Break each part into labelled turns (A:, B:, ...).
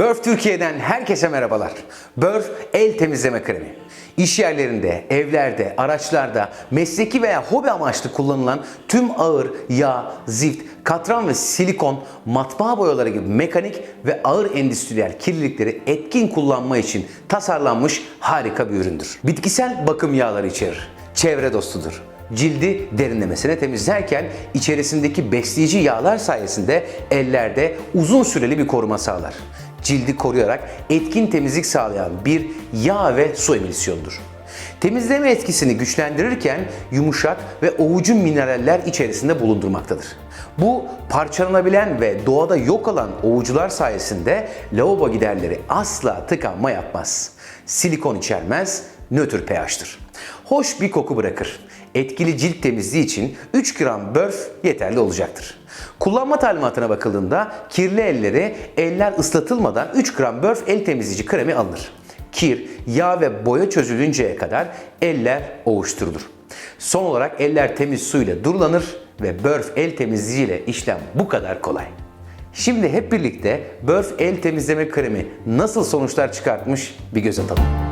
A: Börf Türkiye'den herkese merhabalar. Börf el temizleme kremi. İş yerlerinde, evlerde, araçlarda, mesleki veya hobi amaçlı kullanılan tüm ağır yağ, zift, katran ve silikon, matbaa boyaları gibi mekanik ve ağır endüstriyel kirlilikleri etkin kullanma için tasarlanmış harika bir üründür. Bitkisel bakım yağları içerir. Çevre dostudur cildi derinlemesine temizlerken içerisindeki besleyici yağlar sayesinde ellerde uzun süreli bir koruma sağlar. Cildi koruyarak etkin temizlik sağlayan bir yağ ve su emülsiyondur. Temizleme etkisini güçlendirirken yumuşak ve ovucu mineraller içerisinde bulundurmaktadır. Bu parçalanabilen ve doğada yok olan ovucular sayesinde lavabo giderleri asla tıkanma yapmaz. Silikon içermez, nötr pH'tır. Hoş bir koku bırakır. Etkili cilt temizliği için 3 gram börf yeterli olacaktır. Kullanma talimatına bakıldığında kirli elleri eller ıslatılmadan 3 gram börf el temizleyici kremi alınır. Kir, yağ ve boya çözülünceye kadar eller ovuşturulur. Son olarak eller temiz suyla durulanır ve börf el temizleyici ile işlem bu kadar kolay. Şimdi hep birlikte börf el temizleme kremi nasıl sonuçlar çıkartmış bir göz atalım.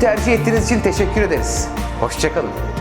A: Tercih ettiğiniz için teşekkür ederiz. Hoşçakalın.